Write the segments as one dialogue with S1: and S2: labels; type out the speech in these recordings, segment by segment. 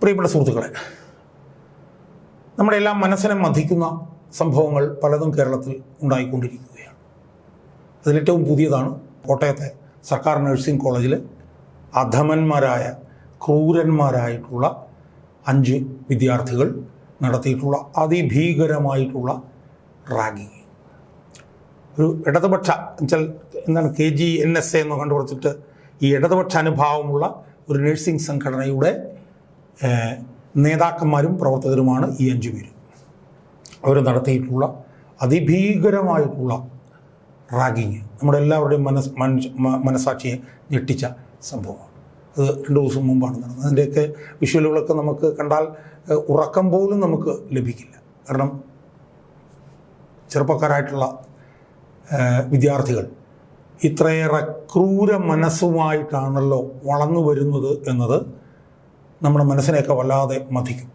S1: പ്രിയപ്പെട്ട സുഹൃത്തുക്കളെ നമ്മുടെ എല്ലാം മനസ്സിനെ മതിക്കുന്ന സംഭവങ്ങൾ പലതും കേരളത്തിൽ ഉണ്ടായിക്കൊണ്ടിരിക്കുകയാണ്. അതിലേറ്റവും പുതിയതാണ് കോട്ടയത്തെ സർക്കാർ നഴ്സിംഗ് കോളേജിൽ അധമന്മാരായ ക്രൂരന്മാരായിട്ടുള്ള അഞ്ച് വിദ്യാർത്ഥികൾ നടത്തിയിട്ടുള്ള അതിഭീകരമായിട്ടുള്ള റാഗിങ്. ഒരു ഇടതുപക്ഷ എന്നുവെച്ചാൽ എന്താണ് K G N S A എന്ന് കണ്ടുപിടിച്ചിട്ട് ഈ ഇടതുപക്ഷ അനുഭാവമുള്ള ഒരു നഴ്സിംഗ് സംഘടനയുടെ നേതാക്കന്മാരും പ്രവർത്തകരുമാണ് ഈ അഞ്ചു പേര്. അവർ നടത്തിയിട്ടുള്ള അതിഭീകരമായിട്ടുള്ള റാഗിങ് നമ്മുടെ എല്ലാവരുടെയും മനസ് മനസാക്ഷിയെ ഞെട്ടിച്ച സംഭവമാണ്. അത് രണ്ട് ദിവസം മുമ്പാണ് നടന്നത്. അതിന്റെയൊക്കെ വിഷ്വലുകളൊക്കെ നമുക്ക് കണ്ടാൽ ഉറക്കം പോലും നമുക്ക് ലഭിക്കില്ല. കാരണം ചെറുപ്പക്കാരായിട്ടുള്ള വിദ്യാർത്ഥികൾ ഇത്രയേറെ ക്രൂര മനസ്സുമായിട്ടാണല്ലോ വളർന്നു വരുന്നത് എന്നത് നമ്മുടെ മനസ്സിനെയൊക്കെ വല്ലാതെ മതിക്കും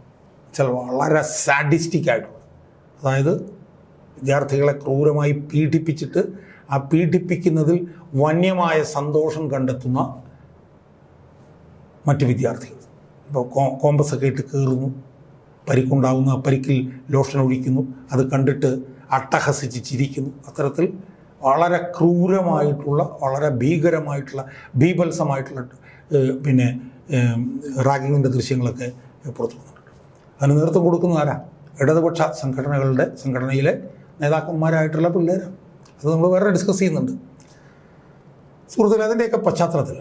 S1: ചില വളരെ സാഡിസ്റ്റിക് ആയിട്ടുള്ള അതായത് വിദ്യാർത്ഥികളെ ക്രൂരമായി പീഡിപ്പിച്ചിട്ട് ആ പീഡിപ്പിക്കുന്നതിൽ വന്യമായ സന്തോഷം കണ്ടെത്തുന്ന മറ്റ് വിദ്യാർത്ഥികൾ. ഇപ്പോൾ കോ കോമ്പസൊക്കെ ഇട്ട് കയറുന്നു പരിക്കുണ്ടാകുന്ന പരിക്കിൽ ലോഷൻ ഒഴിക്കുന്നു അത് കണ്ടിട്ട് അട്ടഹസിച്ച് ചിരിക്കുന്നു. അത്തരത്തിൽ വളരെ ക്രൂരമായിട്ടുള്ള വളരെ ഭീകരമായിട്ടുള്ള ബീഭത്സമായിട്ടുള്ള പിന്നെ റാഗിങ്ങിന്റെ ദൃശ്യങ്ങളൊക്കെ പുറത്തു വന്നിട്ടുണ്ട്. അതിന് നേതൃത്വം കൊടുക്കുന്ന ആരാ? ഇടതുപക്ഷ സംഘടനകളുടെ സംഘടനയിലെ നേതാക്കന്മാരായിട്ടുള്ള പിള്ളേരാണ് അത് നമ്മൾ വേറെ ഡിസ്കസ് ചെയ്യുന്നുണ്ട്. സുഹൃത്തുക്കളെ അതിന്റെയൊക്കെ പശ്ചാത്തലത്തിൽ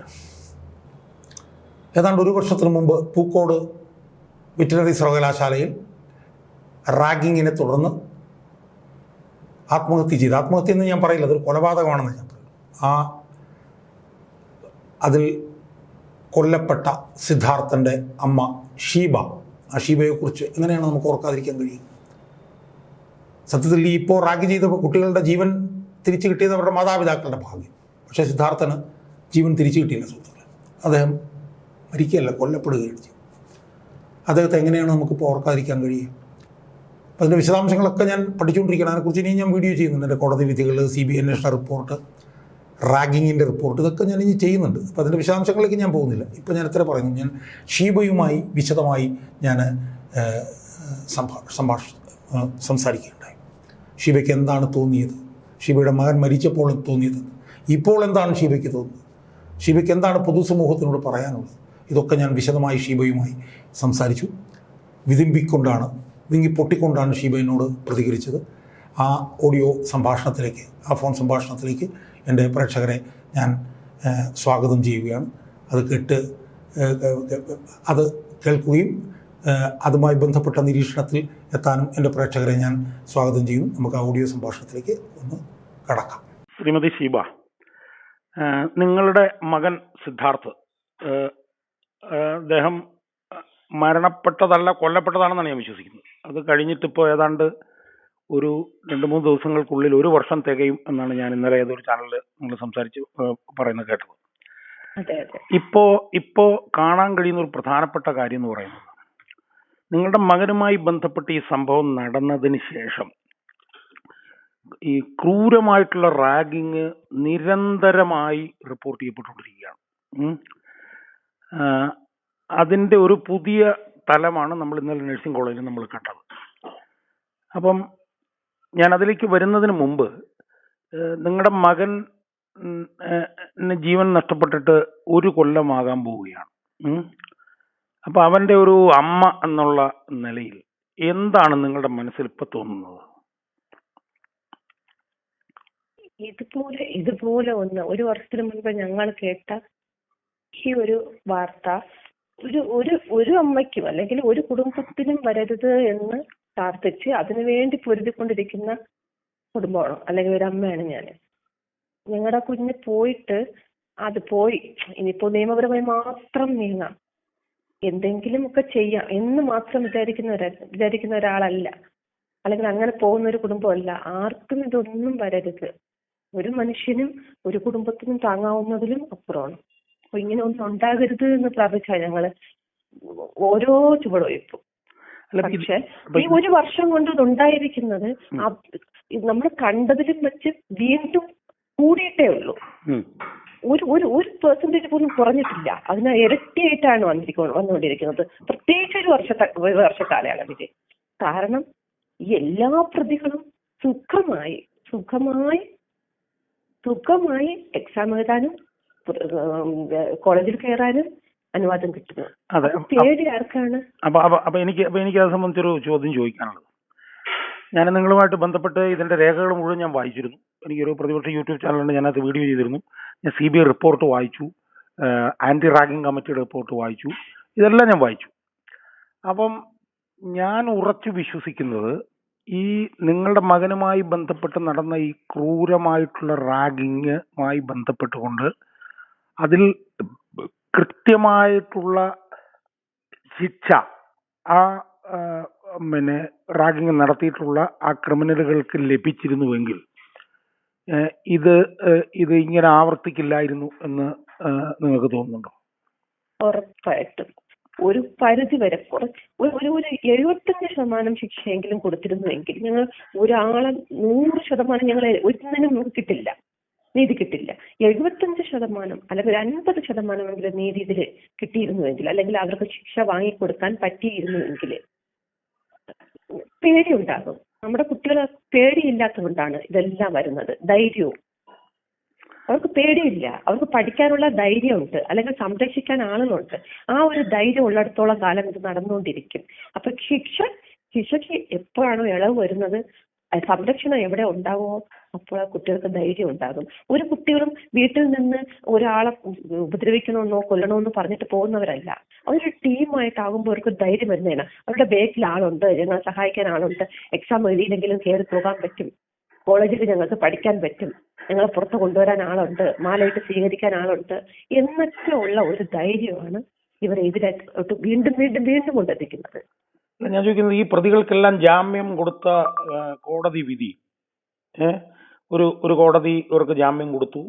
S1: ഏതാണ്ട് ഒരു വർഷത്തിന് മുമ്പ് പൂക്കോട് വെറ്റിനറി സർവകലാശാലയിൽ റാഗിങ്ങിനെ തുടർന്ന് ആത്മഹത്യ ചെയ്ത്. ആത്മഹത്യ എന്ന് ഞാൻ പറയില്ല അതൊരു കൊലപാതകമാണെന്ന് ഞാൻ പറയും ആ അതിൽ കൊല്ലപ്പെട്ട സിദ്ധാർത്ഥന്റെ അമ്മ ഷീബ. ആ ഷീബയെക്കുറിച്ച് എങ്ങനെയാണ് നമുക്ക് ഓർക്കാതിരിക്കാൻ കഴിയും സത്യത്തിൽ ഈ ഇപ്പോൾ റാഗ് ചെയ്ത കുട്ടികളുടെ ജീവൻ തിരിച്ചു കിട്ടിയത് അവരുടെ മാതാപിതാക്കളുടെ ഭാഗ്യം. പക്ഷേ സിദ്ധാർത്ഥന് ജീവൻ തിരിച്ചു കിട്ടിയില്ല സുഹൃത്തുക്കളെ. അദ്ദേഹം മരിക്കുകയല്ല കൊല്ലപ്പെടുകയാണ് ചെയ്തു അദ്ദേഹത്തെ എങ്ങനെയാണ് നമുക്കിപ്പോൾ ഓർക്കാതിരിക്കാൻ കഴിയുക? അപ്പോൾ അതിന്റെ വിശദാംശങ്ങളൊക്കെ ഞാൻ പഠിച്ചുകൊണ്ടിരിക്കുകയാണ്. അതിനെക്കുറിച്ച് ഇനി ഞാൻ വീഡിയോ ചെയ്യുന്നുണ്ട്. കോടതി വിധികൾ സി ബി അന്വേഷണ റിപ്പോർട്ട് റാഗിങ്ങിന്റെ റിപ്പോർട്ട് ഇതൊക്കെ ഞാൻ ഇനി ചെയ്യുന്നുണ്ട്. അപ്പോൾ അതിന്റെ വിശദാംശങ്ങളിലേക്ക് ഞാൻ പോകുന്നില്ല. ഇപ്പോൾ ഞാൻ എത്ര പറയുന്നു? ഞാൻ ഷീബയുമായി വിശദമായി ഞാൻ സംഭാഷ സംഭാ സംഭാഷ സംസാരിക്കുകയുണ്ടായി. ഷീബയ്ക്ക് എന്താണ് തോന്നിയത്? ഷീബയുടെ മകൻ മരിച്ചപ്പോൾ തോന്നിയത്. ഇപ്പോൾ എന്താണ് ഷീബയ്ക്ക് തോന്നുന്നത്? ഷീബയ്ക്ക് എന്താണ് പൊതുസമൂഹത്തിനോട് പറയാനുള്ളത്? ഇതൊക്കെ ഞാൻ വിശദമായി ഷീബയുമായി സംസാരിച്ചു. വിതിമ്പിക്കൊണ്ടാണ് വിങ്ങി പൊട്ടിക്കൊണ്ടാണ് ഷീബ എന്നോട് പ്രതികരിച്ചത്. ആ ഓഡിയോ സംഭാഷണത്തിലേക്ക് ആ ഫോൺ സംഭാഷണത്തിലേക്ക് എന്റെ പ്രേക്ഷകരെ ഞാൻ സ്വാഗതം ചെയ്യുകയാണ്. അത് കേട്ട് അത് കേൾക്കുകയും അതുമായി ബന്ധപ്പെട്ട നിരീക്ഷണത്തിൽ എത്താനും എന്റെ പ്രേക്ഷകരെ ഞാൻ സ്വാഗതം ചെയ്യും നമുക്ക് ഓഡിയോ സംഭാഷണത്തിലേക്ക് ഒന്ന് കടക്കാം.
S2: ശ്രീമതി ഷീബ നിങ്ങളുടെ മകൻ സിദ്ധാർത്ഥ് അദ്ദേഹം മരണപ്പെട്ടതല്ല കൊല്ലപ്പെട്ടതാണെന്നാണ് ഞാൻ വിശ്വസിക്കുന്നത്. അത് കഴിഞ്ഞിട്ടിപ്പോൾ ഏതാണ്ട് ഒരു രണ്ട് മൂന്ന് ദിവസങ്ങൾക്കുള്ളിൽ ഒരു വർഷം തികയും എന്നാണ് ഞാൻ ഇന്നലെ ഏതൊരു ചാനലിൽ നിങ്ങൾ സംസാരിച്ച് പറയുന്നത് കേട്ടത്. ഇപ്പോ ഇപ്പോ കാണാൻ കഴിയുന്ന ഒരു പ്രധാനപ്പെട്ട കാര്യം എന്ന് പറയുന്നത് നിങ്ങളുടെ മകനുമായി ബന്ധപ്പെട്ട് ഈ സംഭവം നടന്നതിന് ശേഷം ഈ ക്രൂരമായിട്ടുള്ള റാഗിങ് നിരന്തരമായി റിപ്പോർട്ട് ചെയ്യപ്പെട്ടുകൊണ്ടിരിക്കുകയാണ്. അതിന്റെ ഒരു പുതിയ തലമാണ് നമ്മൾ ഇന്നലെ നഴ്സിംഗ് കോളേജിൽ നമ്മൾ കണ്ടത്. അപ്പം ഞാൻ അതിലേക്ക് വരുന്നതിന് മുമ്പ് നിങ്ങളുടെ മകൻ ജീവൻ നഷ്ടപ്പെട്ടിട്ട് ഒരു കൊല്ലമാകാൻ പോവുകയാണ്. അപ്പൊ അവന്റെ ഒരു അമ്മ എന്നുള്ള നിലയിൽ എന്താണ് നിങ്ങളുടെ മനസ്സിൽ ഇപ്പൊ തോന്നുന്നത്
S3: ഇതുപോലെ ഇതുപോലെ ഒന്ന് ഒരു വർഷത്തിന് മുൻപ് ഞങ്ങൾ കേട്ട ഈ ഒരു വാർത്ത ഒരു ഒരു ഒരു അമ്മയ്ക്കും അല്ലെങ്കിൽ ഒരു കുടുംബത്തിനും വരരുത് എന്ന് പ്രാർത്ഥിച്ച് അതിനുവേണ്ടി പൊരുതിക്കൊണ്ടിരിക്കുന്ന കുടുംബമാണ്. അല്ലെങ്കിൽ ഒരു അമ്മയാണ് ഞാൻ. ഞങ്ങളുടെ കുഞ്ഞ് പോയിട്ട് അത് പോയി. ഇനിയിപ്പോ നിയമപരമായി മാത്രം നീങ്ങാം. എന്തെങ്കിലും ഒക്കെ ചെയ്യാം എന്ന് മാത്രം വിചാരിക്കുന്ന ഒരാ വിചാരിക്കുന്ന ഒരാളല്ല. അല്ലെങ്കിൽ അങ്ങനെ പോകുന്ന ഒരു കുടുംബമല്ല. ആർക്കും ഇതൊന്നും വരരുത്. ഒരു മനുഷ്യനും ഒരു കുടുംബത്തിനും താങ്ങാവുന്നതിലും അപ്പുറമാണ്. അപ്പൊ ഇങ്ങനെ ഒന്നും ഉണ്ടാകരുത് എന്ന് പ്രാർത്ഥിച്ചാൽ ഞങ്ങൾ ഓരോ ചുവടുവയ്പ്പും പക്ഷെ ഈ ഒരു വർഷം കൊണ്ട് ഇതുണ്ടായിരിക്കുന്നത് നമ്മൾ കണ്ടതിലും വെച്ച് വീണ്ടും കൂടിയിട്ടേ ഉള്ളൂ. ഒരു ഒരു ഒരു പെർസെന്റേജ് പോലും കുറഞ്ഞിട്ടില്ല. അതിന് ഇരട്ടിയായിട്ടാണ് വന്നിരിക്കുന്നത് വന്നുകൊണ്ടിരിക്കുന്നത്. പ്രത്യേകിച്ച് ഒരു വർഷത്തെ ഒരു വർഷക്കാലയളവിൽ കാരണം ഈ എല്ലാ പ്രതികളും സുഖമായി സുഖമായി സുഖമായി എക്സാം എഴുതാനും കോളേജിൽ കയറാനും അനുവാദം കിട്ടുന്നത്. പേടി ആർക്കാണ്?
S2: അപ്പൊ എനിക്ക് അപ്പൊ എനിക്ക് അത് സംബന്ധിച്ചൊരു ചോദ്യം ചോദിക്കാനുള്ളത്. ഞാൻ നിങ്ങളുമായിട്ട് ബന്ധപ്പെട്ട് ഇതിന്റെ രേഖകൾ മുഴുവൻ ഞാൻ വായിച്ചിരുന്നു. എനിക്കൊരു പ്രതിപക്ഷ യൂട്യൂബ് ചാനലുണ്ട് ഞാനത് വീഡിയോ ചെയ്തിരുന്നു. ഞാൻ സി ബി ഐ റിപ്പോർട്ട് വായിച്ചു. ആന്റി റാഗിംഗ് കമ്മിറ്റിയുടെ റിപ്പോർട്ട് വായിച്ചു. ഇതെല്ലാം ഞാൻ വായിച്ചു. അപ്പം ഞാൻ ഉറച്ചു വിശ്വസിക്കുന്നത് ഈ നിങ്ങളുടെ മകനുമായി ബന്ധപ്പെട്ട് നടന്ന ഈ ക്രൂരമായിട്ടുള്ള റാഗിങ്ങുമായി ബന്ധപ്പെട്ടുകൊണ്ട് അതിൽ കൃത്യമായിട്ടുള്ള ശിക്ഷ ആ പിന്നെ റാഗിങ് നടത്തിയിട്ടുള്ള ആ ക്രിമിനലുകൾക്ക് ലഭിച്ചിരുന്നുവെങ്കിൽ ഇത് ഇത് ഇങ്ങനെ ആവർത്തിക്കില്ലായിരുന്നു എന്ന് നിങ്ങൾക്ക് തോന്നുന്നുണ്ടോ?
S3: ഉറപ്പായിട്ടും. ഒരു പരിധി വരെ കുറച്ച് ഒരു ഒരു എഴുപത്തഞ്ച് ശതമാനം ശിക്ഷയെങ്കിലും കൊടുത്തിരുന്നുവെങ്കിൽ ഞങ്ങൾ ഒരാളെ നൂറ് ശതമാനം ഞങ്ങൾ ഒന്നിനും നമുക്ക് കിട്ടില്ല. നീതി കിട്ടില്ല. എഴുപത്തഞ്ച് ശതമാനം അല്ലെങ്കിൽ അൻപത് ശതമാനമെങ്കിലും നീതി ഇതിൽ കിട്ടിയിരുന്നുവെങ്കിൽ അല്ലെങ്കിൽ അവർക്ക് ശിക്ഷ വാങ്ങിക്കൊടുക്കാൻ പറ്റിയിരുന്നുവെങ്കിൽ പേടിയുണ്ടാകും. നമ്മുടെ കുട്ടികൾ പേടിയില്ലാത്തതുകൊണ്ടാണ് ഇതെല്ലാം വരുന്നത്. ധൈര്യവും. അവർക്ക് പേടിയില്ല. അവർക്ക് പഠിക്കാനുള്ള ധൈര്യമുണ്ട്. അല്ലെങ്കിൽ സംരക്ഷിക്കാൻ ആളുകളുണ്ട്. ആ ഒരു ധൈര്യം ഉള്ളിടത്തോളം കാലം ഇത് നടന്നുകൊണ്ടിരിക്കും. അപ്പൊ ശിക്ഷ ശിക്ഷയ്ക്ക് എപ്പോഴാണോ ഇളവ് വരുന്നത് സംരക്ഷണം എവിടെ ഉണ്ടാവുമോ അപ്പോൾ ആ കുട്ടികൾക്ക് ധൈര്യം ഉണ്ടാകും. ഒരു കുട്ടികളും വീട്ടിൽ നിന്ന് ഒരാളെ ഉപദ്രവിക്കണമെന്നോ കൊല്ലണമെന്നോ പറഞ്ഞിട്ട് പോകുന്നവരല്ല. അവരൊരു ടീമായിട്ടാകുമ്പോൾ അവർക്ക് ധൈര്യം വരുന്നതാണ്. അവരുടെ ബാക്കിൽ ആളുണ്ട് ഞങ്ങളെ സഹായിക്കാൻ ആളുണ്ട്. എക്സാം എഴുതിയില്ലെങ്കിലും കയറി പോകാൻ പറ്റും. കോളേജിൽ ഞങ്ങൾക്ക് പഠിക്കാൻ പറ്റും. ഞങ്ങളെ പുറത്ത് കൊണ്ടുവരാൻ ആളുണ്ട് മാലയിട്ട് സ്വീകരിക്കാൻ ആളുണ്ട് എന്നൊക്കെ ഉള്ള ഒരു ധൈര്യമാണ് ഇവരെ ഇതിലോട്ട് വീണ്ടും വീണ്ടും വീണ്ടും കൊണ്ടെത്തിക്കുന്നത്.
S2: ഞാൻ ചോദിക്കുന്നത് ഈ പ്രതികൾക്കെല്ലാം ജാമ്യം കൊടുത്ത കോടതി വിധി ഒരു ഒരു കോടതി ഇവർക്ക് ജാമ്യം കൊടുത്തു.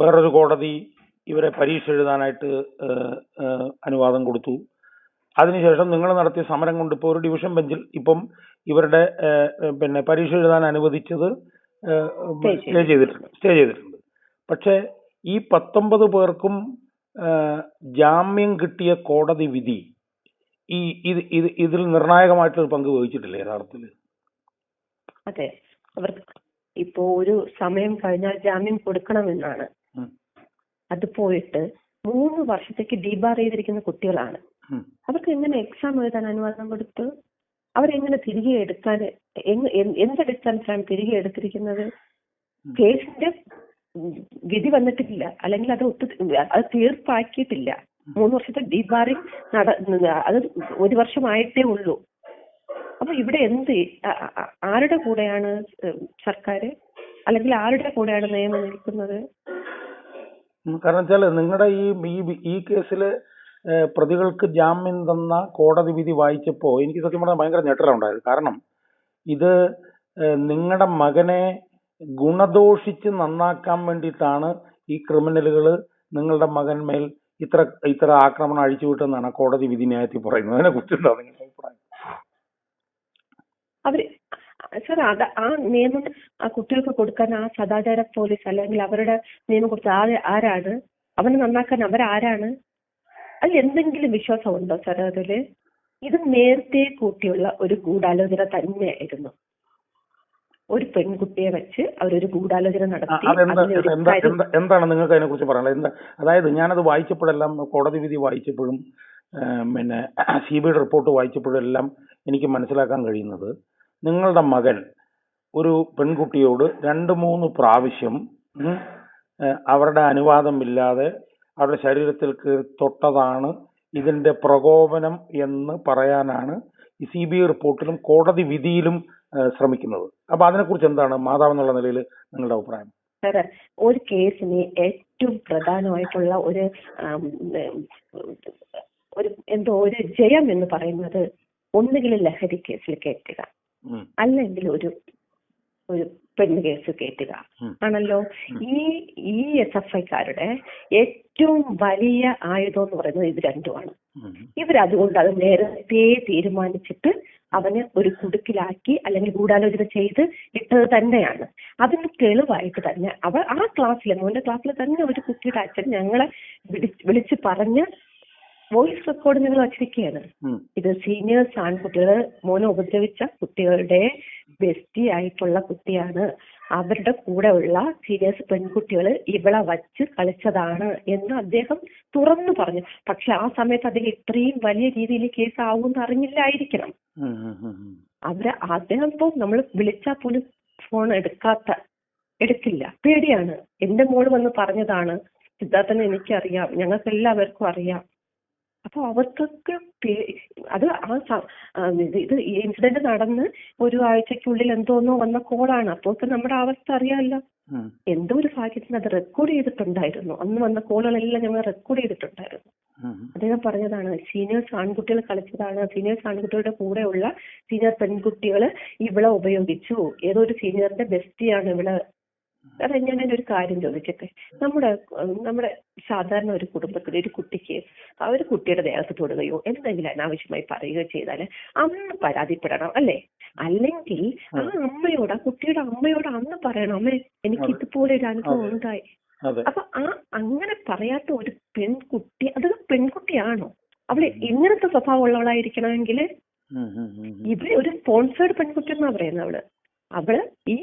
S2: വേറൊരു കോടതി ഇവരെ പരീക്ഷ എഴുതാനായിട്ട് അനുവാദം കൊടുത്തു. അതിനുശേഷം നിങ്ങൾ നടത്തിയ സമരം കൊണ്ട് ഇപ്പോൾ ഒരു ഡിവിഷൻ ബെഞ്ചിൽ ഇപ്പം ഇവരുടെ പിന്നെ പരീക്ഷ എഴുതാൻ അനുവദിച്ചത് സ്റ്റേ ചെയ്തിട്ടുണ്ട്. സ്റ്റേ ചെയ്തിട്ടുണ്ട്. പക്ഷേ ഈ പത്തൊമ്പത് പേർക്കും ജാമ്യം കിട്ടിയ കോടതി വിധി ഈ ഇത് ഇത് ഇതിൽ നിർണായകമായിട്ടൊരു പങ്ക് വഹിച്ചിട്ടില്ല യഥാർത്ഥത്തിൽ?
S3: അതെ. അവർക്ക് ഇപ്പോ ഒരു സമയം കഴിഞ്ഞാൽ ജാമ്യം കൊടുക്കണമെന്നാണ്. അത് പോയിട്ട് മൂന്ന് വർഷത്തേക്ക് ഡിബാർ ചെയ്തിരിക്കുന്ന കുട്ടികളാണ്. അവർക്ക് എങ്ങനെ എക്സാം എഴുതാൻ അനുവാദം കൊടുത്ത് അവരെങ്ങനെ തിരികെ എടുക്കാൻ എന്തടിസ്ഥാനത്തിലാണ് തിരികെ എടുത്തിരിക്കുന്നത്? കേസിന്റെ വിധി വന്നിട്ടില്ല. അല്ലെങ്കിൽ അത് ഒത്തു അത് തീർപ്പാക്കിയിട്ടില്ല. മൂന്ന് വർഷത്തെ ഡീബാറിംഗ് നട അത് ഒരു വർഷമായിട്ടേ ഉള്ളൂ. അപ്പൊ ഇവിടെ എന്ത് ആരുടെ കൂടെയാണ് സർക്കാർ അല്ലെങ്കിൽ ആരുടെ കൂടെയാണ് നിയമം നിൽക്കുന്നത്?
S2: കാരണം വെച്ചാൽ നിങ്ങളുടെ ഈ ഈ കേസിൽ പ്രതികൾക്ക് ജാമ്യം തന്ന കോടതി വിധി വായിച്ചപ്പോൾ എനിക്ക് സത്യം പറഞ്ഞാൽ ഭയങ്കര ഞെട്ടലുണ്ടായത്. കാരണം ഇത് നിങ്ങളുടെ മകനെ ഗുണദോഷിച്ച് നന്നാക്കാൻ വേണ്ടിയിട്ടാണ് ഈ ക്രിമിനലുകൾ നിങ്ങളുടെ മകൻ മകന്മേൽ ഇത്ര ഇത്ര ആക്രമണം അഴിച്ചുവിട്ടെന്നാണ് കോടതി വിധി ന്യായത്തിൽ പറയുന്നത്. അതിനെ കുറിച്ചുണ്ടോ നിങ്ങളുടെ അഭിപ്രായം?
S3: അവർ സർ അത് ആ നിയമം ആ കുട്ടികൾക്ക് കൊടുക്കാൻ ആ സദാചാര പോലീസ് അല്ലെങ്കിൽ അവരുടെ നിയമം കുറിച്ച് ആര് ആരാണ്? അവനെ നന്നാക്കാൻ അവരാരാണ്? അതിൽ എന്തെങ്കിലും വിശ്വാസമുണ്ടോ സർ അതിൽ? ഇത് നേരത്തെ കൂട്ടിയുള്ള ഒരു ഗൂഢാലോചന തന്നെയായിരുന്നു. ഒരു പെൺകുട്ടിയെ വെച്ച് അവരൊരു ഗൂഢാലോചന നടത്തി
S2: എന്താണ് നിങ്ങൾക്ക് അതിനെ കുറിച്ച് പറയാനുള്ളത്? എന്താ അതായത് ഞാനത് വായിച്ചപ്പോഴെല്ലാം കോടതി വിധി വായിച്ചപ്പോഴും പിന്നെ സി ബി ഐയുടെ റിപ്പോർട്ട് വായിച്ചപ്പോഴെല്ലാം എനിക്ക് മനസ്സിലാക്കാൻ കഴിയുന്നത് നിങ്ങളുടെ മകൻ ഒരു പെൺകുട്ടിയോട് രണ്ട് മൂന്ന് പ്രാവശ്യം അവരുടെ അനുവാദമില്ലാതെ അവരുടെ ശരീരത്തിൽ തൊട്ടതാണ് ഇതിന്റെ പ്രകോപനം എന്ന് പറയാനാണ് ഈ സി ബി ഐ റിപ്പോർട്ടിലും കോടതി വിധിയിലും ശ്രമിക്കുന്നത്. അപ്പൊ അതിനെക്കുറിച്ച് എന്താണ് മാതാവ് എന്നുള്ള നിലയിൽ നിങ്ങളുടെ അഭിപ്രായം?
S3: സാറ് ഒരു കേസിന് ഏറ്റവും പ്രധാനമായിട്ടുള്ള ഒരു ഒരു എന്തോ ഒരു ജയം എന്ന് പറയുന്നത് ഒന്നുകിൽ ലഹരി കേസിൽ കയറ്റുക അല്ലെങ്കിൽ ഒരു ഒരു പെണ്ണ് കേസ് കയറ്റുക ആണല്ലോ? ഈ ഈ എസ് എഫ് ഐക്കാരുടെ ഏറ്റവും വലിയ ആയുധം എന്ന് പറയുന്നത് ഇത് രണ്ടുമാണ്. ഇവരതുകൊണ്ട് അത് നേരത്തെ തീരുമാനിച്ചിട്ട് അവനെ ഒരു കുടുക്കിലാക്കി അല്ലെങ്കിൽ ഗൂഢാലോചന ചെയ്ത് ഇട്ടത് തന്നെയാണ്. അതിന് തെളിവായിട്ട് തന്നെ അവ ആ ക്ലാസ്സിലെ മോന്റെ ക്ലാസ്സിൽ തന്നെ ഒരു കുട്ടിയുടെ അച്ഛൻ ഞങ്ങളെ വിളി- വിളിച്ച് പറഞ്ഞ വോയിസ് റെക്കോർഡ് ഞങ്ങൾ വച്ചിരിക്കുകയാണ്. ഇത് സീനിയേഴ്സ് ആൺകുട്ടികൾ മോനെ ഉപദ്രവിച്ച കുട്ടികളുടെ ബെസ്റ്റി ആയിട്ടുള്ള കുട്ടിയാണ്. അവരുടെ കൂടെ ഉള്ള സീനിയേഴ്സ് പെൺകുട്ടികൾ ഇവളെ വച്ച് കളിച്ചതാണ് എന്ന് അദ്ദേഹം തുറന്നു പറഞ്ഞു. പക്ഷെ ആ സമയത്ത് അദ്ദേഹം ഇത്രയും വലിയ രീതിയിൽ കേസ് ആവുമെന്ന് അറിഞ്ഞില്ലായിരിക്കണം. അവർ അദ്ദേഹം ഇപ്പൊ നമ്മൾ വിളിച്ചാൽ പോലും ഫോൺ എടുക്കാത്ത എടുക്കില്ല. പേടിയാണ്. എന്റെ മോൾ വന്ന് പറഞ്ഞതാണ് സിദ്ധാർത്ഥനെ എനിക്കറിയാം. ഞങ്ങൾക്ക് എല്ലാവർക്കും അറിയാം. അപ്പൊ അവർക്കൊക്കെ അത് ആ ഇത് ഈ ഇൻസിഡന്റ് നടന്ന് ഒരു ആഴ്ചക്കുള്ളിൽ എന്തോന്നോ വന്ന കോളാണ്. അപ്പോഴൊക്കെ നമ്മുടെ അവസ്ഥ അറിയാമല്ലോ. എന്തോ ഒരു ഭാഗ്യത്തിന് അത് റെക്കോർഡ് ചെയ്തിട്ടുണ്ടായിരുന്നു. അന്ന് വന്ന കോളുകളെല്ലാം ഞങ്ങൾ റെക്കോർഡ് ചെയ്തിട്ടുണ്ടായിരുന്നു. അദ്ദേഹം പറഞ്ഞതാണ് സീനിയേഴ്സ് ആൺകുട്ടികൾ കളിച്ചതാണ്. സീനിയേഴ്സ് ആൺകുട്ടികളുടെ കൂടെയുള്ള സീനിയർ പെൺകുട്ടികൾ ഇവളെ ഉപയോഗിച്ചു. ഏതോ ഒരു സീനിയറിന്റെ ബെസ്റ്റിയാണ് ഇവൾ അതെ ഞാൻ ഒരു കാര്യം ചോദിക്കട്ടെ? നമ്മുടെ നമ്മുടെ സാധാരണ ഒരു കുടുംബത്തിൽ ഒരു കുട്ടിക്ക് ആ ഒരു കുട്ടിയുടെ ദേഹത്ത് തൊടുകയോ എന്തെങ്കിലും അനാവശ്യമായി പറയുകയോ ചെയ്താൽ അമ്മ പരാതിപ്പെടണം അല്ലേ? അല്ലെങ്കിൽ ആ അമ്മയോട് ആ കുട്ടിയുടെ അമ്മയോട് അന്ന് പറയണം അമ്മേ എനിക്ക് ഇതുപോലെ ഒരു അനുഭവം ഉണ്ടായി. അപ്പൊ ആ അങ്ങനെ പറയാത്ത ഒരു പെൺകുട്ടി അത് പെൺകുട്ടിയാണോ? അവൾ ഇങ്ങനത്തെ
S2: സ്വഭാവം ഉള്ളവളായിരിക്കണമെങ്കിൽ.
S3: ഇവർ ഒരു സ്പോൺസേർഡ് പെൺകുട്ടി എന്നാ പറയുന്നത് അവൾ. അവൾ ഈ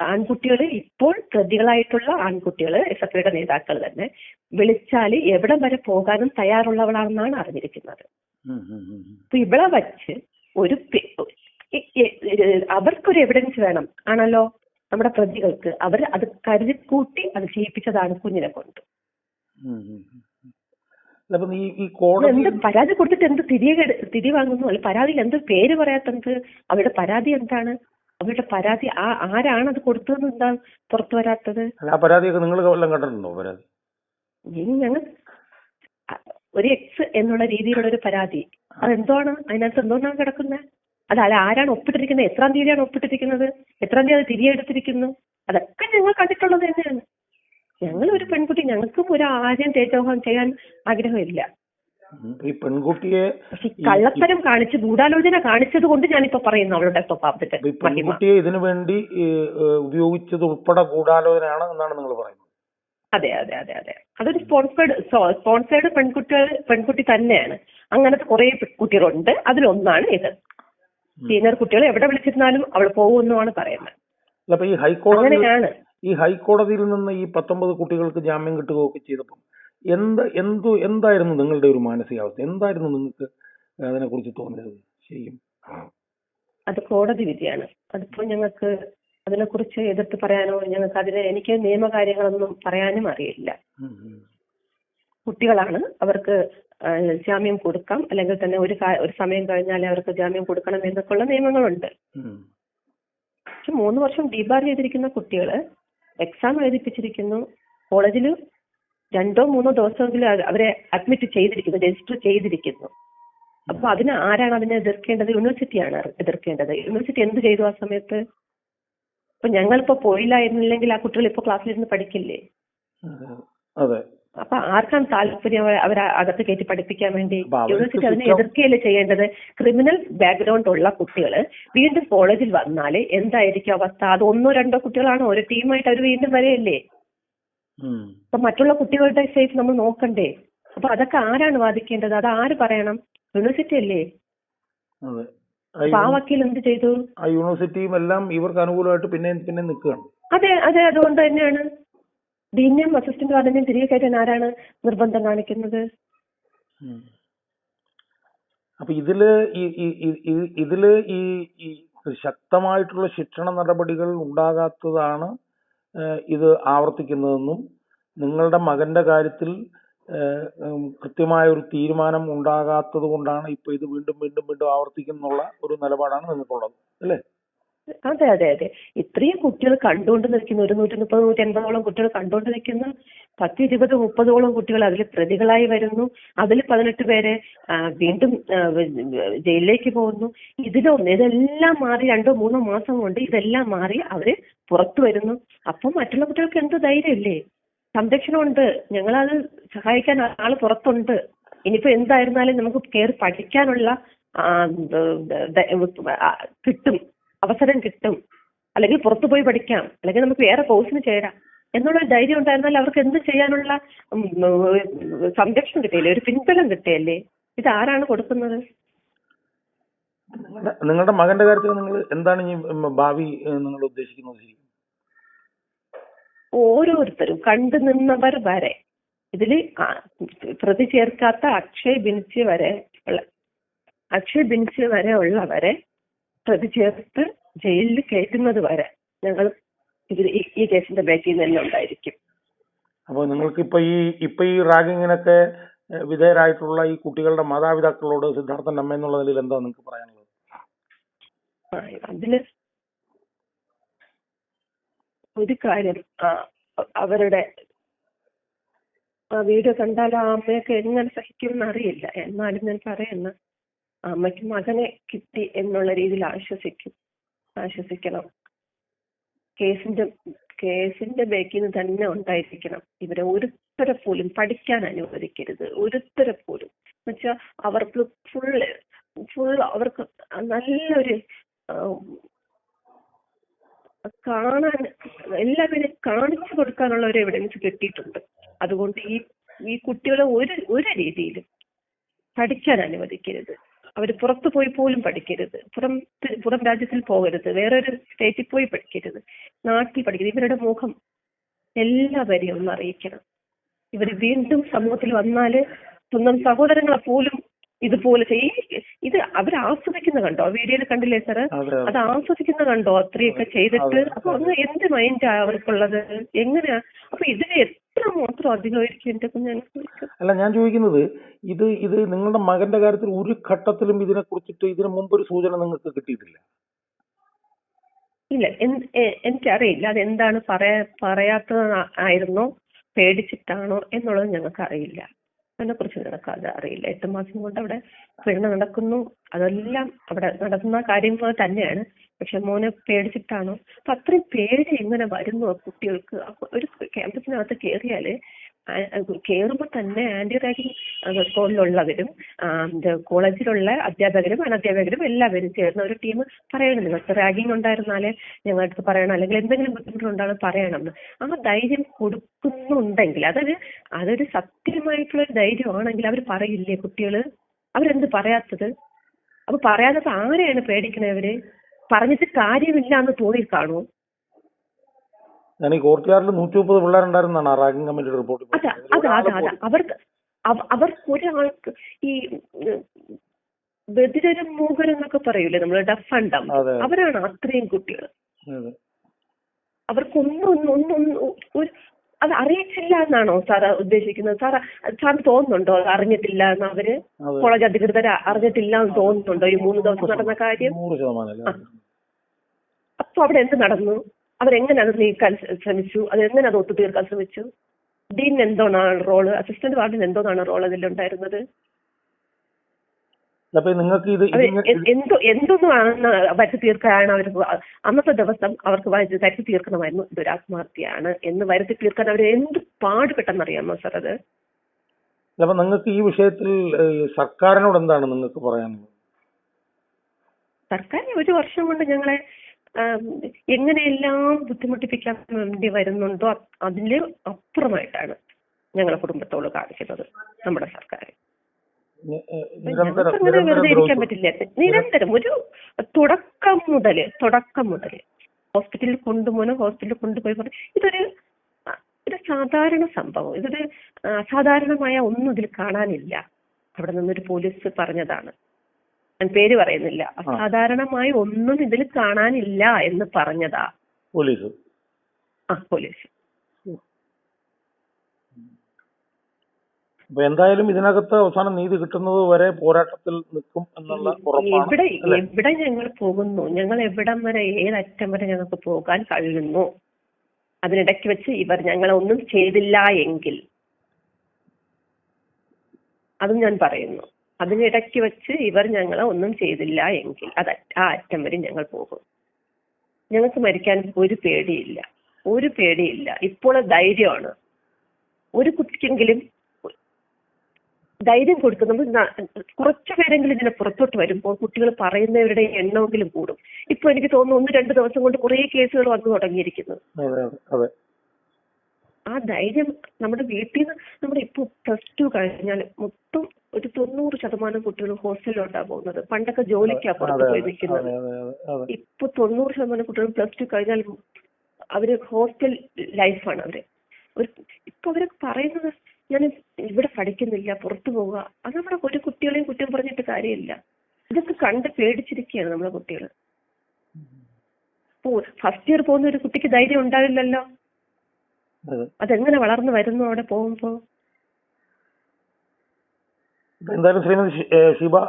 S3: ആൺകുട്ടികൾ ഇപ്പോൾ പ്രതികളായിട്ടുള്ള ആൺകുട്ടികൾ എസ് എഫ് ഐയുടെ നേതാക്കൾ തന്നെ വിളിച്ചാൽ എവിടെ വരെ പോകാനും തയ്യാറുള്ളവളാണെന്നാണ് അറിഞ്ഞിരിക്കുന്നത്. അപ്പൊ ഇവിടെ വച്ച് ഒരു അവർക്കൊരു എവിഡൻസ് വേണം. ആണല്ലോ? നമ്മുടെ പ്രതികൾക്ക്. അവർ അത് കരുതി കൂട്ടി അത് ചെയ്യിപ്പിച്ചതാണ് കുഞ്ഞിനെ കൊണ്ട്. എന്ത് പരാതി കൊടുത്തിട്ട് എന്ത് തിരികെ തിരി വാങ്ങുന്നു? അല്ല പരാതിയിൽ എന്ത് പേര് പറയാത്തത്? അവരുടെ പരാതി എന്താണ്? അവരുടെ പരാതി ആ ആരാണ് അത് കൊടുത്തതെന്ന് എന്താ പുറത്തു വരാത്തത്?
S2: ആ പരാതിയൊക്കെ നിങ്ങൾ വല്ലതും കണ്ടിട്ടുണ്ടോ പരാതി?
S3: ഇനി ഞങ്ങൾ ഒരു എക്സ് എന്നുള്ള രീതിയിലുള്ള ഒരു പരാതി. അതെന്താണ്? അതിനകത്ത് എന്തുകൊണ്ടാണ് കിടക്കുന്നത്? അത് അല്ല ആരാണ് ഒപ്പിട്ടിരിക്കുന്നത്? എത്രാം തീയതിയാണ് ഒപ്പിട്ടിരിക്കുന്നത്? എത്രാം തീയതി അത് തിരികെ എടുത്തിരിക്കുന്നു അതൊക്കെ ഞങ്ങൾ കണ്ടിട്ടുള്ളത് തന്നെയാണ്. ഞങ്ങൾ ഒരു പെൺകുട്ടി ഞങ്ങൾക്കും ഒരു ആര്യം തേജോഹം ചെയ്യാൻ ആഗ്രഹമില്ല.
S2: ഈ പെൺകുട്ടിയെ
S3: കള്ളത്തരം കാണിച്ച് ഗൂഢാലോചന കാണിച്ചത് കൊണ്ട് ഞാനിപ്പോ പറയുന്നു അവളുടെ സ്വഭാവത്തിന്റെ
S2: പെൺകുട്ടിയെ ഇതിനു വേണ്ടി ഉപയോഗിച്ചത് ഉൾപ്പെടെ ഗൂഢാലോചനയാണ് എന്നാണ് നിങ്ങൾ പറയുന്നത്?
S3: അതെ അതെ അതെ അതെ. അതൊരു സ്പോൺസേഡ് സ്പോൺസേഡ് പെൺകുട്ടികൾ പെൺകുട്ടി തന്നെയാണ്. അങ്ങനത്തെ കുറെ കുട്ടികളുണ്ട്. അതിലൊന്നാണ് ഇത്. സീനിയർ കുട്ടികൾ എവിടെ വിളിച്ചിരുന്നാലും അവൾ പോകുമെന്നുമാണ് പറയുന്നത്.
S2: ഈ ഹൈക്കോടതി ഈ ഹൈക്കോടതിയിൽ നിന്ന് ഈ പത്തൊമ്പത് കുട്ടികൾക്ക് ജാമ്യം കിട്ടുകയൊക്കെ ചെയ്തപ്പം എന്ത് എന്തു എന്തായിരുന്നു നിങ്ങളുടെ ഒരു മാനസികാവസ്ഥ? എന്തായിരുന്നു നിങ്ങൾക്ക് അതിനെക്കുറിച്ച് തോന്നിയത്? ശരിക്കും.
S3: അത് കോടതി വിധിയാണ്. അതിപ്പോ ഞങ്ങൾക്ക് അതിനെക്കുറിച്ച് എതിർത്ത് പറയാനോ ഞങ്ങൾക്ക് അതിന് എനിക്ക് നിയമകാര്യങ്ങളൊന്നും പറയാനും അറിയില്ല. കുട്ടികളാണ്. അവർക്ക് ജാമ്യം കൊടുക്കാം. അല്ലെങ്കിൽ തന്നെ ഒരു ഒരു സമയം കഴിഞ്ഞാൽ അവർക്ക് ജാമ്യം കൊടുക്കണം എന്നൊക്കെയുള്ള നിയമങ്ങളുണ്ട്. മൂന്ന് വർഷം ഡിബാർ ചെയ്തിരിക്കുന്ന കുട്ടികൾ എക്സാം എഴുതിപ്പിച്ചിരിക്കുന്നു. കോളേജിൽ രണ്ടോ മൂന്നോ ദിവസമെങ്കിലും അവരെ അഡ്മിറ്റ് ചെയ്തിരിക്കുന്നു രജിസ്റ്റർ ചെയ്തിരിക്കുന്നു. അപ്പൊ അതിന് ആരാണ് അതിനെ എതിർക്കേണ്ടത്? യൂണിവേഴ്സിറ്റിയാണ് എതിർക്കേണ്ടത്. യൂണിവേഴ്സിറ്റി എന്ത് ചെയ്തു ആ സമയത്ത്? ഇപ്പൊ ഞങ്ങളിപ്പോ പോയില്ല എന്നില്ലെങ്കിൽ ആ കുട്ടികൾ ഇപ്പൊ ക്ലാസ്സിലിരുന്ന് പഠിക്കില്ലേ? അപ്പൊ ആർക്കാണ് താല്പര്യം അവരെ- അകത്ത് കയറ്റി പഠിപ്പിക്കാൻ വേണ്ടി? യൂണിവേഴ്സിറ്റി അതിനെ എതിർക്കുകയല്ലേ ചെയ്യേണ്ടത്? ക്രിമിനൽ ബാക്ക്ഗ്രൗണ്ട് ഉള്ള കുട്ടികൾ വീണ്ടും കോളേജിൽ വന്നാൽ എന്തായിരിക്കും അവസ്ഥ? അത് ഒന്നോ രണ്ടോ കുട്ടികളാണോ ഒരു ടീമായിട്ട് അവർ വീണ്ടും വരെയല്ലേ. അപ്പൊ മറ്റുള്ള കുട്ടികളുടെ സേഫ് നമ്മൾ നോക്കണ്ടേ? അപ്പൊ അതൊക്കെ ആരാണ് വാദിക്കേണ്ടത് അത് ആര് പറയണം? യൂണിവേഴ്സിറ്റി അല്ലേ?
S2: ആ
S3: വക്കീൽ എന്ത് ചെയ്തു?
S2: ആ യൂണിവേഴ്സിറ്റിയും എല്ലാം ഇവർക്ക് അനുകൂലമായിട്ട് പിന്നെ പിന്നെ നിൽക്കുകയാണ്.
S3: അതെ അതെ അതുകൊണ്ട് തന്നെയാണ്. ഡീനെയും അസിസ്റ്റന്റ് വാർഡനെയും തിരികെ കയറ്റാൻ ആരാണ് നിർബന്ധം കാണിക്കുന്നത്.
S2: അപ്പൊ ഇതിൽ ഇതിൽ ഈ ശക്തമായിട്ടുള്ള ശിക്ഷണ നടപടികൾ ഉണ്ടാകാത്തതാണ് ഇത് ആവർത്തിക്കുന്നതെന്നും നിങ്ങളുടെ മകന്റെ കാര്യത്തിൽ കൃത്യമായ ഒരു തീരുമാനം ഉണ്ടാകാത്തത് കൊണ്ടാണ് ഇപ്പൊ ഇത് വീണ്ടും വീണ്ടും വീണ്ടും ആവർത്തിക്കുന്നുള്ള ഒരു നിലപാടാണ് നിങ്ങൾക്കുള്ളത്. അല്ലേ?
S3: അതെ അതെ അതെ ഇത്രയും കുട്ടികൾ കണ്ടുകൊണ്ട് നിൽക്കുന്ന ഒരു നൂറ്റി മുപ്പത് നൂറ്റി അൻപതോളം കുട്ടികൾ കണ്ടുകൊണ്ട് നിൽക്കുന്ന പത്ത് ഇരുപത് മുപ്പതോളം കുട്ടികൾ അതിൽ പ്രതികളായി വരുന്നു അതിൽ പതിനെട്ട് പേരെ വീണ്ടും ജയിലിലേക്ക് പോകുന്നു ഇതിലൊന്ന് ഇതെല്ലാം മാറി രണ്ടോ മൂന്നോ മാസം കൊണ്ട് ഇതെല്ലാം മാറി അവർ പുറത്തു വരുന്നു അപ്പം മറ്റുള്ള കുട്ടികൾക്ക് എന്ത് ധൈര്യമില്ലേ സംരക്ഷണമുണ്ട് ഞങ്ങളത് സഹായിക്കാൻ ആൾ പുറത്തുണ്ട് ഇനിയിപ്പോ എന്തായിരുന്നാലും നമുക്ക് കയറി പഠിക്കാനുള്ള കിട്ടും അവസരം കിട്ടും. അല്ലെങ്കിൽ പുറത്തു പോയി പഠിക്കാം. അല്ലെങ്കിൽ നമുക്ക് വേറെ കോഴ്സിന് ചേരാം. എന്നുള്ള ധൈര്യം ഉണ്ടായിരുന്നാൽ അവർക്ക് എന്ത് ചെയ്യാനുള്ള സംരക്ഷണം കിട്ടിയില്ലേ? ഒരു പിൻബലം കിട്ടിയല്ലേ? ഇത് ആരാണ് കൊടുക്കുന്നത്?
S2: നിങ്ങളുടെ മകന്റെ കാര്യത്തിൽ നിങ്ങൾ എന്താണ് ഈ ഭാവി നിങ്ങൾ ഉദ്ദേശിക്കുന്നത്
S3: ഓരോരുത്തരും കണ്ടു നിന്നവർ വരെ ഇതിൽ പ്രതി ചേർക്കാത്ത അക്ഷയ് ബിൻസി വരെ ഉള്ള അക്ഷയ് ബിൻസി വരെ ഉള്ളവരെ പ്രതി ചേർത്ത് ജയിലിൽ കയറ്റുന്നത് വരെ ഞങ്ങൾ ഇതിൽ ഈ- കേസിന്റെ ബാക്കിൽ നിന്ന് തന്നെ ഉണ്ടായിരിക്കും.
S2: അപ്പോൾ നിങ്ങൾക്ക് ഇപ്പൊ ഈ ഇപ്പൊ ഈ റാഗിങ്ങിനൊക്കെ വിധേയരായിട്ടുള്ള ഈ കുട്ടികളുടെ മാതാപിതാക്കളോട് സിദ്ധാർത്ഥൻ അമ്മ എന്നുള്ള നിലയിൽ എന്താ നിങ്ങൾക്ക് പറയാനുള്ളത്?
S3: അതിൽ ഒരു കാര്യം അവരുടെ ആ വീഡിയോ കണ്ടാൽ ആ അമ്മയൊക്കെ എങ്ങനെ സഹിക്കുമെന്ന് അറിയില്ല. എന്നാലും ഞാൻ പറയുന്ന അമ്മയ്ക്ക് മകനെ കിട്ടി എന്നുള്ള രീതിയിൽ ആശ്വസിക്കും. ആശ്വസിക്കണം. കേസിന്റെ കേസിന്റെ ബേക്കിൽ നിന്ന് തന്നെ ഉണ്ടായിരിക്കണം. ഇവരെ ഒരുത്തരെ പോലും പഠിക്കാൻ അനുവദിക്കരുത്. ഒരുത്തരെ പോലും. എന്നുവെച്ചാൽ അവർക്ക് ഫുള്ള് ഫുൾ അവർക്ക് നല്ലൊരു കാണാൻ എല്ലാവരും കാണിച്ചു കൊടുക്കാനുള്ള ഒരു എവിഡൻസ് കിട്ടിയിട്ടുണ്ട്. അതുകൊണ്ട് ഈ ഈ കുട്ടികളെ ഒരു ഒരു രീതിയിലും പഠിക്കാൻ അനുവദിക്കരുത്. അവർ പുറത്തു പോയി പോലും പഠിക്കരുത്. പുറം പുറം രാജ്യത്തിൽ പോകരുത്. വേറൊരു സ്റ്റേറ്റിൽ പോയി പഠിക്കരുത്. നാട്ടിൽ പഠിക്കരുത്. ഇവരുടെ മുഖം എല്ലാവരെയും ഒന്ന് അറിയിക്കണം. ഇവർ വീണ്ടും സമൂഹത്തിൽ വന്നാൽ സ്വന്തം സഹോദരങ്ങളെ പോലും ഇതുപോലെ ചെയ്യും ഇത് അവർ ആസ്വദിക്കുന്ന കണ്ടോ? വീഡിയോയിൽ കണ്ടില്ലേ സാറ്?
S2: അത്
S3: ആസ്വദിക്കുന്ന കണ്ടോ? അത്രയൊക്കെ ചെയ്തിട്ട് അപ്പൊ ഒന്ന് എന്ത് മൈൻഡാ അവർക്കുള്ളത്? എങ്ങനെയാ? അപ്പൊ ഇതിന് എത്ര മാത്രം അധികമായിരിക്കും എന്റെ കുഞ്ഞുങ്ങൾക്ക്
S2: അല്ല ഞാൻ ചോദിക്കുന്നത് ഇത് ഇത് നിങ്ങളുടെ മകന്റെ കാര്യത്തിൽ ഒരു ഘട്ടത്തിലും ഇതിനെ കുറിച്ചിട്ട് ഇതിനു മുമ്പ് ഒരു സൂചന നിങ്ങൾക്ക് കിട്ടിയിട്ടില്ല?
S3: ഇല്ല എനിക്കറിയില്ല. അതെന്താണ് പറയാ പറയാത്തതായിരുന്നോ പേടിച്ചിട്ടാണോ എന്നുള്ളത് ഞങ്ങൾക്ക് അറിയില്ല അതിനെ കുറിച്ച് ഞങ്ങൾക്ക് അത് അറിയില്ല. എട്ട് മാസം കൊണ്ട് അവിടെ പീഡനം നടക്കുന്നു. അതെല്ലാം അവിടെ നടക്കുന്ന കാര്യങ്ങൾ തന്നെയാണ്. പക്ഷെ മോനെ പേടിച്ചിട്ടാണോ? അപ്പൊ അത്രയും പേടി എങ്ങനെ വരുന്നു ആ കുട്ടികൾക്ക്? ഒരു ക്യാമ്പസിനകത്ത് കയറിയാൽ കയറുമ്പോൾ തന്നെ ആന്റി റാഗിങ് സ്കൂളിലുള്ളവരും കോളേജിലുള്ള അധ്യാപകരും അനധ്യാപകരും എല്ലാവരും ചേർന്ന ഒരു ടീം പറയണം. നിങ്ങൾക്ക് റാഗിങ് ഉണ്ടായിരുന്നാലേ ഞങ്ങളുടെ അടുത്ത് പറയണം. അല്ലെങ്കിൽ എന്തെങ്കിലും ബുദ്ധിമുട്ടുണ്ടാകും പറയണം ആ ധൈര്യം കൊടുക്കുന്നുണ്ടെങ്കിൽ അതൊരു അതൊരു സത്യമായിട്ടുള്ള ധൈര്യമാണെങ്കിൽ അവർ പറയില്ലേ കുട്ടികൾ അവരെന്ത് പറയാത്തത്? അപ്പൊ പറയാത്തത് ആരെയാണ് പേടിക്കണവര് പറഞ്ഞിട്ട് കാര്യമില്ല എന്ന് തോന്നി കാണുമോ?
S2: ഞാൻ ഈ കോർട്ട്യാർഡിൽ നൂറ്റി മുപ്പത് പിള്ളേരുണ്ടായിരുന്നാണ് റാഗിംഗ് കമ്മിറ്റിയുടെ റിപ്പോർട്ട്
S3: അതാ അതാ അതാ അതാ. അവർക്ക് അവ- അവർക്ക് ഒരാൾക്ക് ഈ ബദിരരും ബധിരരും മൂകരും എന്നൊക്കെ പറയൂലേ നമ്മൾ ഡഫ്
S2: അതെ.
S3: അവരാണ് അത്രയും കുട്ടികൾ. അവർക്കൊന്നും ഒന്നും ഒരു അത് അറിയിച്ചില്ല എന്നാണോ സാർ ഉദ്ദേശിക്കുന്നത്? സാർ സാറിന് തോന്നുന്നുണ്ടോ അറിഞ്ഞിട്ടില്ല എന്ന്
S2: അവർ.
S3: കോളേജ് അധികൃതർ അറിഞ്ഞിട്ടില്ല എന്ന് തോന്നുന്നുണ്ടോ ഈ മൂന്ന് ദിവസം നടന്ന കാര്യം? അപ്പൊ അവിടെ എന്ത് നടന്നു? അവരെങ്ങനെ അത് നീക്കാൻ ശ്രമിച്ചു? അതെങ്ങനെ അത് ഒത്തുതീർക്കാൻ ശ്രമിച്ചു? ഡീൻ എന്തോന്നാണ് റോൾ? അസിസ്റ്റന്റ് വാർഡിന് എന്തോന്നാണ് റോൾ അതിലുണ്ടായിരുന്നത്?
S2: നിങ്ങൾക്ക് ഇത്
S3: എന്തോ എന്തോന്നാണ് വരുത്തി തീർക്കാനാണ് അവർ അന്നത്തെ ദിവസം അവർക്ക് വരുത്തി തീർക്കണമായിരുന്നു ഇതൊരു ആത്മഹത്യയാണ് എന്ന് വരുത്തി തീർക്കാൻ അവർ എന്ത് പാടുപെട്ടെന്നറിയാമോ സാർ അത്?
S2: അപ്പൊ നിങ്ങൾക്ക് ഈ വിഷയത്തിൽ സർക്കാരിനോട് എന്താണ് നിങ്ങൾക്ക് പറയാനുള്ളത്?
S3: സർക്കാരിന് ഒരു വർഷം കൊണ്ട് ഞങ്ങളെ എങ്ങനെയെല്ലാം ബുദ്ധിമുട്ടിപ്പിക്കാൻ വേണ്ടി വരുന്നുണ്ടോ അതിന് അതിൽ അപ്പുറമായിട്ടാണ് ഞങ്ങളുടെ കുടുംബത്തോട് കാണിക്കുന്നത് നമ്മുടെ സർക്കാർ അങ്ങനെ വെറുതെ ഇരിക്കാൻ പറ്റില്ല. നിരന്തരം ഒരു തുടക്കം മുതൽ തുടക്കം മുതൽ. ഹോസ്പിറ്റലിൽ കൊണ്ടുപോകണം ഹോസ്പിറ്റലിൽ കൊണ്ടുപോയി പറഞ്ഞു ഇതൊരു ഒരു സാധാരണ സംഭവം. ഇതൊരു അസാധാരണമായ ഒന്നും ഇതിൽ കാണാനില്ല. അവിടെ നിന്നൊരു പോലീസ് പറഞ്ഞതാണ്. പേര് പറയുന്നില്ല. അസാധാരണമായി ഒന്നും ഇതിൽ കാണാനില്ല എന്ന് പറഞ്ഞതാ.
S2: പോലീസ്.
S3: ആ പോലീസ്.
S2: അപ്പൊ എന്തായാലും ഇതിനകത്ത് അവസാനം നീതി കിട്ടുന്നത് വരെ പോരാട്ടത്തിൽ നിൽക്കും എന്നുള്ള
S3: എവിടെ? എവിടെ ഞങ്ങൾ പോകുന്നു? ഞങ്ങൾ എവിടം വരെ ഏതറ്റം വരെ ഞങ്ങൾക്ക് പോകാൻ കഴിയുന്നു? അതിനിടയ്ക്ക് വെച്ച് ഇവർ ഞങ്ങളെ ഒന്നും ചെയ്തില്ല എങ്കിൽ. അതും ഞാൻ പറയുന്നു. അതിനിടയ്ക്ക് വെച്ച് ഇവർ ഞങ്ങളെ ഒന്നും ചെയ്തില്ല എങ്കിൽ അത് ആ അറ്റം വരെ ഞങ്ങൾ പോകും. ഞങ്ങൾക്ക് മരിക്കാൻ ഒരു പേടിയില്ല. ഒരു പേടിയില്ല. ഇപ്പോൾ ധൈര്യമാണ്. ഒരു കുട്ടിക്കെങ്കിലും ധൈര്യം കൊടുക്കുന്നത് കുറച്ചു പേരെങ്കിലും ഇതിനെ പുറത്തോട്ട് വരുമ്പോൾ കുട്ടികൾ പറയുന്നവരുടെ എണ്ണമെങ്കിലും കൂടും. ഇപ്പൊ എനിക്ക് തോന്നുന്നു ഒന്ന് രണ്ട് ദിവസം കൊണ്ട് കുറേ കേസുകൾ വന്നു തുടങ്ങിയിരിക്കുന്നു. ആ ധൈര്യം നമ്മുടെ വീട്ടിൽ നിന്ന് നമ്മുടെ ഇപ്പൊ പ്ലസ് ടു കഴിഞ്ഞാൽ മൊത്തം ഒരു തൊണ്ണൂറ് ശതമാനം കുട്ടികൾ ഹോസ്റ്റലിലോട്ടാ പോകുന്നത്. പണ്ടൊക്കെ ജോലിക്കാ പുറത്ത് പോയി നിൽക്കുന്നത്. ഇപ്പൊ തൊണ്ണൂറ് ശതമാനം കുട്ടികൾ പ്ലസ് ടു കഴിഞ്ഞാൽ അവർ ഹോസ്റ്റൽ ലൈഫാണ് അവർ. ഒരു ഇപ്പൊ അവർ പറയുന്നത് ഞാൻ ഇവിടെ പഠിക്കുന്നില്ല പുറത്തു പോവുക. അത് നമ്മുടെ ഒരു കുട്ടികളെയും കുറ്റം പറഞ്ഞിട്ട് കാര്യമില്ല. ഇതൊക്കെ കണ്ട് പേടിച്ചിരിക്കുകയാണ് നമ്മുടെ കുട്ടികൾ ഫസ്റ്റ് ഇയർ പോകുന്ന ഒരു കുട്ടിക്ക് ധൈര്യം ഉണ്ടാവില്ലല്ലോ. അതെങ്ങനെ വളർന്നു വരുന്നു അവിടെ പോകുമ്പോ?
S2: എന്തായാലും ശ്രീമതി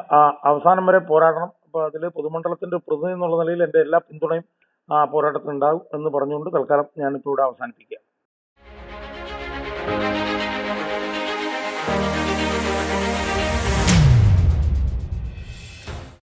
S2: ആ, അവസാനം വരെ പോരാടണം. അപ്പൊ അതിൽ പൊതുമണ്ഡലത്തിന്റെ പ്രതിനിധി എന്നുള്ള നിലയിൽ എന്റെ എല്ലാ പിന്തുണയും ആ പോരാട്ടത്തിൽ ഉണ്ടാകും എന്ന് പറഞ്ഞുകൊണ്ട് തൽക്കാലം ഞാനിപ്പോ ഇവിടെ അവസാനിപ്പിക്കുക